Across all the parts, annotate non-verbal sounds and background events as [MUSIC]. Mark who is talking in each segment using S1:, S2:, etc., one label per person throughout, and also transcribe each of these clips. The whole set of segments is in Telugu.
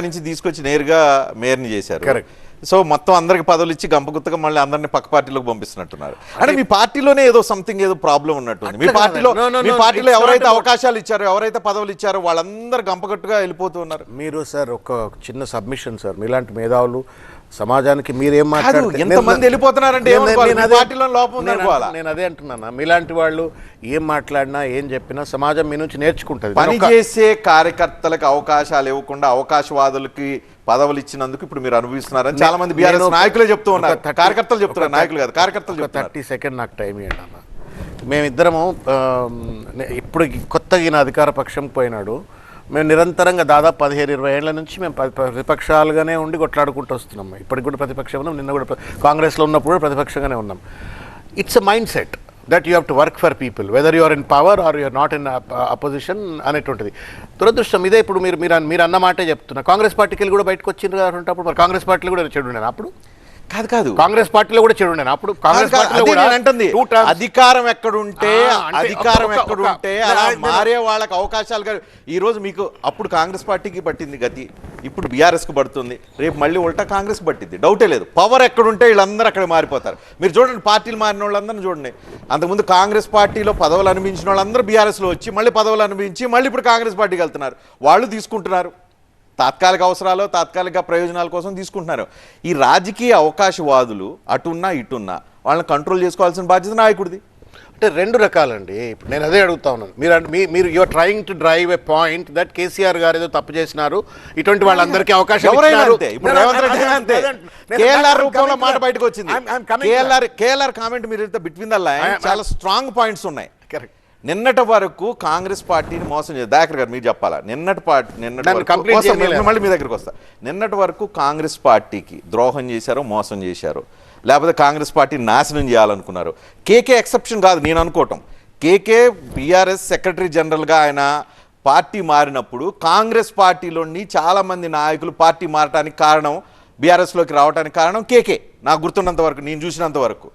S1: నుంచి తీసుకొచ్చి నేరుగా మేయర్ని చేశారు.
S2: కరెక్ట్
S1: సో మొత్తం అందరికి పదవులు ఇచ్చి గంపగుత్తగా మళ్ళీ అందరిని పక్క పార్టీలోకి పంపిస్తున్నట్టున్నారు. అంటే మీ పార్టీలోనే ఏదో సంథింగ్ ఏదో ప్రాబ్లం ఉన్నట్టుంది. మీ పార్టీలో మీ పార్టీలో ఎవరైతే అవకాశాలు ఇచ్చారో ఎవరైతే పదవులు ఇచ్చారో వాళ్ళందరూ గంపగట్టుగా వెళ్ళిపోతూ ఉన్నారు.
S2: మీరు సార్ ఒక చిన్న సబ్మిషన్ సార్. మీలాంటి మేధావులు సమాజానికి మీరేం
S1: కాదు,
S2: మాట్లాడితే-
S1: ఎంతమంది
S2: నేను-
S1: వెళ్ళిపోతున్నారంటే
S2: నేను-
S1: ఏమనుకోవాలి?
S2: నేను
S1: మీ
S2: అదే-
S1: పార్టీలో లోపం
S2: నేను- అదే అంటున్నాను? మీలాంటి వాళ్ళు ఏం మాట్లాడినా ఏం చెప్పినా సమాజం మీ నుంచి నేర్చుకుంటుంది.
S1: పని
S2: నేను ఒక-
S1: చేసే కార్యకర్తలకు అవకాశాలు ఇవ్వకుండా అవకాశవాదులకి పదవులు ఇచ్చినందుకు ఇప్పుడు మీరు అనుభవిస్తున్నారని చాలా మంది బీఆర్ఎస్ నాయకులే చెప్తూ ఉన్నారు. కార్యకర్తలు చెప్తున్నారు నాయకులు కాదు కార్యకర్తలు
S2: థర్టీ సెకండ్ నాకు టైం ఇవ్వండి అన్న మేమిద్దరము ఇప్పుడు కొత్తగా ఈయన అధికార పక్షం పోయినాడు. మేము నిరంతరంగా దాదాపు పదిహేను ఇరవై ఏళ్ళ నుంచి మేము ప్రతిపక్షాలుగానే ఉండి కొట్లాడుకుంటూ వస్తున్నాం. ఇప్పటికి కూడా ప్రతిపక్షం ఉన్నాం నిన్న కూడా కాంగ్రెస్లో ఉన్నప్పుడు కూడా ప్రతిపక్షంగానే ఉన్నాం. It's a mindset that you have to work for people whether you're in power or you're not in opposition అనేటువంటిది. దురదృష్టం ఇదే ఇప్పుడు మీరు మీరు మీరు అన్న చెప్తున్నా. కాంగ్రెస్ పార్టీకి వెళ్ళి కూడా బయటకు వచ్చిండ్రు అప్పుడు మరి కాంగ్రెస్ పార్టీలు కూడా చెడు అప్పుడు?
S1: కాదు కాదు.
S2: కాంగ్రెస్ పార్టీలో కూడా చెడు అప్పుడు కాంగ్రెస్ పార్టీలో
S1: అంటుంది. అధికారం ఎక్కడుంటే అధికారం ఎక్కడుంటే అలా మారే వాళ్ళకి అవకాశాలు. ఈ రోజు మీకు అప్పుడు కాంగ్రెస్ పార్టీకి పట్టింది గతి ఇప్పుడు బీఆర్ఎస్కు పడుతుంది. రేపు మళ్ళీ ఉల్టా కాంగ్రెస్ పట్టింది డౌటే లేదు. పవర్ ఎక్కడుంటే వీళ్ళందరూ అక్కడ మారిపోతారు. మీరు చూడండి పార్టీలు మారిన వాళ్ళందరినీ చూడండి. అంతకుముందు కాంగ్రెస్ పార్టీలో పదవులు అనిపించిన వాళ్ళందరూ బీఆర్ఎస్లో వచ్చి మళ్ళీ పదవులు అనిపించి మళ్ళీ ఇప్పుడు కాంగ్రెస్ పార్టీకి వెళ్తున్నారు. వాళ్ళు తీసుకుంటున్నారు. తాత్కాలిక అవసరాలు తాత్కాలిక ప్రయోజనాల కోసం తీసుకుంటున్నారు. ఈ రాజకీయ అవకాశవాదులు అటున్నా ఇటున్నా వాళ్ళని కంట్రోల్ చేసుకోవాల్సిన బాధ్యత నాయకుడిది.
S2: అంటే రెండు రకాలండి. ఇప్పుడు నేను అదే అడుగుతా ఉన్నాను. మీరు మీ- మీరు you're trying to drive a point that KCR garu ఏదో తప్పు చేసినారు. ఇటువంటి వాళ్ళందరికీ అవకాశం
S1: కేఎల్ఆర్ రూపంలో మాట. బయటకు వచ్చింది. కేఎల్ఆర్ కేఎల్ఆర్ కామెంట్ మీరు బిట్వీన్ ద లైన్ చాలా స్ట్రాంగ్ పాయింట్స్ ఉన్నాయి.
S2: that.
S1: నిన్నటి వరకు కాంగ్రెస్ పార్టీని మోసం చేశారు. దాకర్ గారు మీరు చెప్పాలా? నిన్నటి పార్టీ నిన్నటి. మళ్ళీ మీ దగ్గరికి వస్తా. నిన్నటి వరకు కాంగ్రెస్ పార్టీకి ద్రోహం చేశారు మోసం చేశారు. లేకపోతే కాంగ్రెస్ పార్టీని నాశనం చేయాలనుకున్నారు. కేకే ఎక్సెప్షన్ కాదు నేను అనుకోవటం. కేకే బీఆర్ఎస్ సెక్రటరీ జనరల్గా ఆయన పార్టీ మారినప్పుడు కాంగ్రెస్ పార్టీలోని చాలా మంది నాయకులు పార్టీ మారటానికి కారణం బీఆర్ఎస్లోకి రావడానికి కారణం కేకే. నాకు గుర్తున్నంత వరకు నేను చూసినంత వరకు.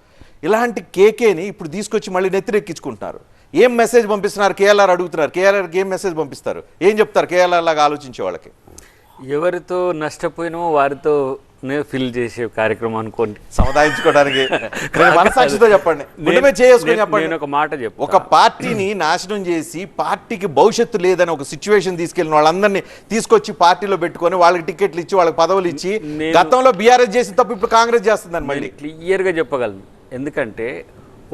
S1: ఇలాంటి కేకేని ఇప్పుడు తీసుకొచ్చి మళ్ళీ నెత్తిరెక్కించుకుంటున్నారు. ఏం మెసేజ్ పంపిస్తున్నారు? కేఎల్ఆర్ అడుగుతున్నారు. కేఎల్ఆర్కి ఏం మెసేజ్ పంపిస్తారు? ఏం చెప్తారు? కేఎల్ఆర్ లాగా ఆలోచించే వాళ్ళకి.
S3: ఎవరితో నష్టపోయినో వారితో ఫిల్ చేసే కార్యక్రమం అనుకోండి.
S1: సముదాయించుకోవడానికి. [LAUGHS] మనసాక్షితో చెప్పండి. చేసుకుని చెప్పండి.
S3: నేను ఒక మాట చెప్తా.
S1: ఒక పార్టీని నాశనం చేసి పార్టీకి భవిష్యత్తు లేదని ఒక సిచ్యువేషన్ తీసుకెళ్ళిన వాళ్ళందరినీ తీసుకొచ్చి పార్టీలో పెట్టుకొని వాళ్ళకి టికెట్లు ఇచ్చి వాళ్ళకి పదవులు ఇచ్చి గతంలో బీఆర్ఎస్ చేసిన తప్పు ఇప్పుడు కాంగ్రెస్ చేస్తుందని మళ్ళీ.
S3: క్లియర్గా చెప్పగలను. ఎందుకంటే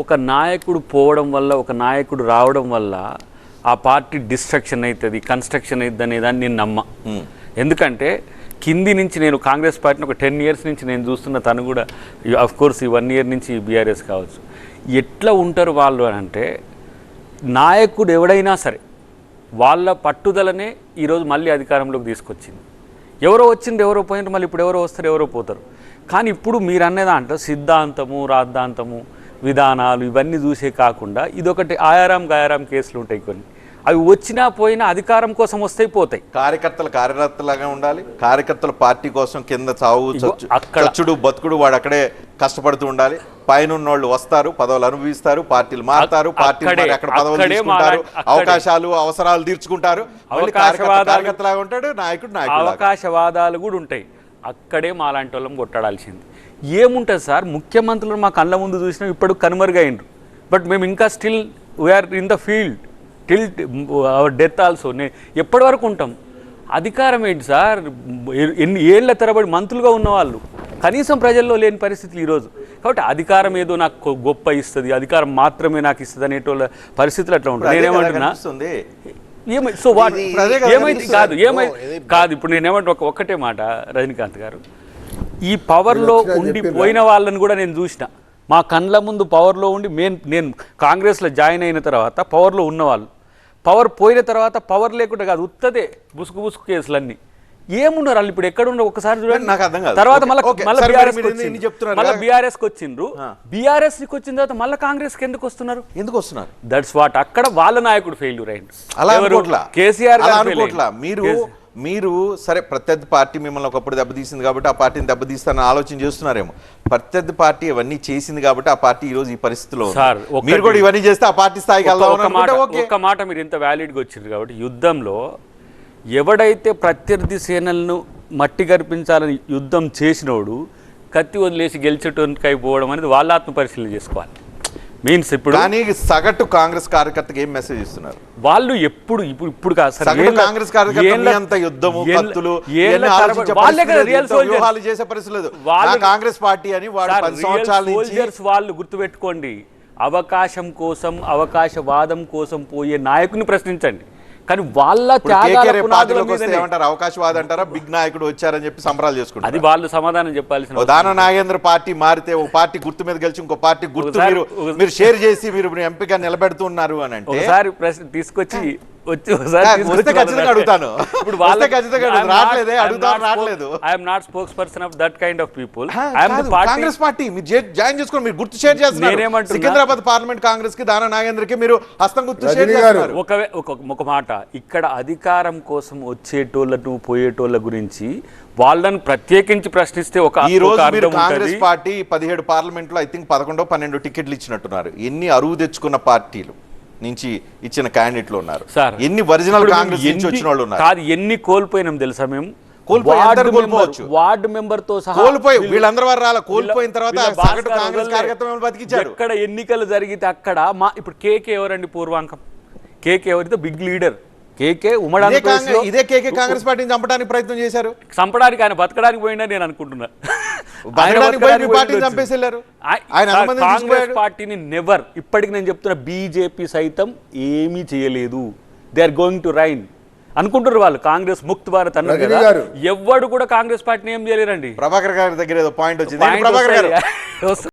S3: ఒక నాయకుడు పోవడం వల్ల ఒక నాయకుడు రావడం వల్ల ఆ పార్టీ డిస్ట్రక్షన్ అవుతుంది కన్స్ట్రక్షన్ అవుతుంది అనేదాన్ని నేను నమ్మ. ఎందుకంటే కింది నుంచి నేను కాంగ్రెస్ పార్టీని ఒక టెన్ ఇయర్స్ నుంచి నేను చూస్తున్న తను కూడా అఫ్ కోర్స్ ఈ వన్ ఇయర్ నుంచి బీఆర్ఎస్ కావచ్చు. ఎట్లా ఉంటారు వాళ్ళు అని అంటే నాయకుడు ఎవడైనా సరే వాళ్ళ పట్టుదలనే ఈరోజు మళ్ళీ అధికారంలోకి తీసుకొచ్చింది. ఎవరో వచ్చింది ఎవరో పోయినారు మళ్ళీ ఇప్పుడు ఎవరో వస్తారు ఎవరో పోతారు. కానీ ఇప్పుడు మీరు అనే దాంట్లో సిద్ధాంతము రాద్ధాంతము విధానాలు ఇవన్నీ చూసే కాకుండా ఇదొకటి ఆయారాం గాయారాం కేసులు ఉంటాయి కొన్ని. అవి వచ్చినా పోయినా అధికారం కోసం వస్తాయి పోతాయి.
S1: కార్యకర్తలు కార్యకర్తలాగా ఉండాలి. కార్యకర్తలు పార్టీ కోసం కింద చావు చచ్చుడు బతుకుడు వాడు అక్కడే కష్టపడుతూ ఉండాలి. పైన ఉన్నోళ్ళు వస్తారు పదవులు అనుభవిస్తారు పార్టీలు మారుతారు పార్టీలు
S3: అక్కడే-
S1: పదవులు తీసుకుంటారు. అవకాశాలు అవసరాలు తీర్చుకుంటారు.
S3: అవకాశవాదాలు-
S1: ఉంటాడు నాయకుడు నాయకుడు
S3: అవకాశవాదాలు కూడా ఉంటాయి. అక్కడే మాలాంటి వాళ్ళం కొట్టాడాల్సింది. ఏముంటుంది సార్? ముఖ్యమంత్రులు మా కళ్ళ ముందు చూసినా ఇప్పుడు కనుమరుగైండ్రు. బట్ మేము ఇంకా still we're in the field till our death also నే ఎప్పటి వరకు ఉంటాం? అధికారం ఏంటి సార్? ఎన్ని ఏళ్ళ తరబడి మంత్రులుగా ఉన్నవాళ్ళు కనీసం ప్రజల్లో లేని పరిస్థితులు ఈరోజు. కాబట్టి అధికారం ఏదో నాకు గొప్ప ఇస్తుంది అధికారం మాత్రమే నాకు ఇస్తుంది అనేటోళ్ళ పరిస్థితులు అట్లా ఉంటాయి. నేనేమంటున్నా ఏమై సో వాట్
S1: అదే కదా
S3: ఏమైంది?
S1: కనిపిస్తుంది.
S3: కాదు ఏమై కాదు ఇప్పుడు నేనేమంటే ఒక ఒక్కటే మాట రజనీకాంత్ గారు. ఈ పవర్లో ఉండి పోయిన వాళ్ళని కూడా నేను చూసిన. మా కండ్ల ముందు పవర్లో ఉండి నేను నేను కాంగ్రెస్లో జాయిన్ అయిన తర్వాత పవర్లో ఉన్నవాళ్ళు. పవర్ పోయిన తర్వాత పవర్ లేకుండా కాదు ఉత్తదే బుసుకు బుసుకు కేసులన్నీ. ఏమున్నారు వాళ్ళు? ఇప్పుడు ఎక్కడ ఉన్నారు? ఒకసారి చూడండి.
S1: నాకు అర్థం కాదు.
S3: తర్వాత మళ్ళీ. మళ్ళీ బీఆర్ఎస్ వచ్చిండ్రు.
S1: ఆ.
S3: బీఆర్ఎస్కి వచ్చిన తర్వాత మళ్ళీ కాంగ్రెస్కి ఎందుకు వస్తున్నారు?
S1: ఎందుకు వస్తున్నారు?
S3: దట్స్ వాట్ అక్కడ వాళ్ళ నాయకుడు ఫెయిల్యూర్ అయింది
S1: అలా
S3: కేసీఆర్.
S1: మీరు మీరు సరే ప్రత్యర్థి పార్టీ మిమ్మల్ని ఒకప్పుడు దెబ్బతీసింది కాబట్టి ఆ పార్టీని దెబ్బతీస్తానని ఆలోచన చేస్తున్నారేమో. ప్రత్యర్థి పార్టీ అవన్నీ చేసింది కాబట్టి ఆ పార్టీ ఈ రోజు ఈ పరిస్థితిలో మీరు కూడా ఇవన్నీ చేస్తే ఆ పార్టీ స్థాయికి
S3: మాట ఒక్క మాట మీరు ఇంత వ్యాలిడ్గా వచ్చింది కాబట్టి యుద్ధంలో ఎవడైతే ప్రత్యర్థి సేనలను మట్టి కనిపించాలని యుద్ధం చేసినోడు కత్తి వదిలేసి గెలిచేటోనికి అయిపోవడం అనేది వాళ్ళ ఆత్మ పరిశీలన చేసుకోవాలి. మీన్స్ ఇప్పుడు
S1: కానీ సగటు కాంగ్రెస్ కార్యకర్తకి ఏం మెసేజ్ ఇస్తున్నారు?
S3: వాళ్ళు ఎప్పుడు ఇప్పుడు ఇప్పుడు కాదు
S1: కాంగ్రెస్ కార్యకర్త యుద్ధము కత్తులు
S3: వాళ్ళే
S1: చేసే పరిస్థితి లేదు.
S3: వాళ్ళు-
S1: నా కాంగ్రెస్ పార్టీ అని
S3: సోల్జర్స్ వాళ్ళు గుర్తుపెట్టుకోండి. అవకాశం కోసం అవకాశవాదం కోసం పోయే నాయకుని ప్రశ్నించండి. కానీ వాళ్ళ త్యాగాల
S1: అవకాశవాది అంటారా బిగ్ నాయకుడు వచ్చారని చెప్పి సంబరాలు
S3: అది
S1: చేసుకుంటారు
S3: వాళ్ళు సమాధానం చెప్పాల్సిన
S1: ఓ దాన నాగేంద్ర పార్టీ మారితే ఒక పార్టీ గుర్తు మీద గెలిచి ఇంకో పార్టీ గుర్తు మీరు మీరు షేర్ చేసి మీరు మీ ఎంపిక నిలబెడుతున్నారు అని అంటే
S3: ఒకసారి ప్రశ్న తీసుకొచ్చి వచ్చి ఒకసారి
S1: అడుగుతాను.
S3: ఇప్పుడు
S1: వస్తే ఖచ్చితంగా అడుగుతాను. రావట్లేదే, అడుగుతాను, రావట్లేదు.
S3: I'm not spokesperson of that kind of people
S1: Congress party మీరు జాయిన్ చేసుకోండి మీరు గుర్తు షేర్ చేస్తున్నారు
S3: నేనేమంటున్నా?
S1: సికింద్రాబాద్ పార్లమెంట్ కాంగ్రెస్కి దాన నాగేంద్రకి మీరు హస్తం గుర్తు షేర్. చేస్తున్నారు
S3: ఒక ఒక ఒక మాట ఇక్కడ అధికారం కోసం వచ్చేటోళ్ళను పోయేటోళ్ళ గురించి వాళ్ళని ప్రత్యేకించి ప్రశ్నిస్తే ఒక
S1: ఈ రోజు మీరు కాంగ్రెస్. పార్టీ పదిహేడు పార్లమెంట్లో ఐ థింక్ పదకొండో పన్నెండు టికెట్లు ఇచ్చినట్టున్నారు ఎన్ని అరువు తెచ్చుకున్న పార్టీలు నుంచి ఇచ్చిన క్యాండిడేట్లు ఉన్నారు.
S3: సార్
S1: ఎన్ని ఒరిజినల్ కాంగ్రెస్ నుంచి వచ్చిన వాళ్ళు ఉన్నారు?
S3: కాదు ఎన్ని కోల్పోయినాం తెలుసా మేము? మెంబర్-
S1: కోల్పోవచ్చు.
S3: వార్డు మెంబర్తో సహా
S1: కోల్పోయి వీళ్ళందరూ రాలా కోల్పోయిన తర్వాత సగటు కాంగ్రెస్ బతికించారు
S3: ఎక్కడ ఎన్నికలు జరిగితే అక్కడ మా ఇప్పుడు కేకే ఎవరండి పూర్వాంకం? కేకే ఎవరితో బిగ్ లీడర్. కేకే ఉమ్మడి
S1: ఇదే కేకే కాంగ్రెస్ పార్టీని చంపడానికి ప్రయత్నం చేశారు.
S3: చంపడానికి ఆయన బతకడానికి పోయిందని నేను అనుకుంటున్నా. కాంగ్రెస్? పార్టీని నెవర్ ఇప్పటికి నేను చెప్తున్న బీజేపీ సైతం ఏమీ చేయలేదు. They are going to rain అనుకుంటారు వాళ్ళు కాంగ్రెస్ ముక్త్ భారత్ అన్నారు కదా. కూడా కాంగ్రెస్ పార్టీని ఏం చేయలేరండి.
S1: ప్రభాకర్ గారి దగ్గర ఏదో పాయింట్ వచ్చింది. ప్రభాకర్ గారు. [LAUGHS]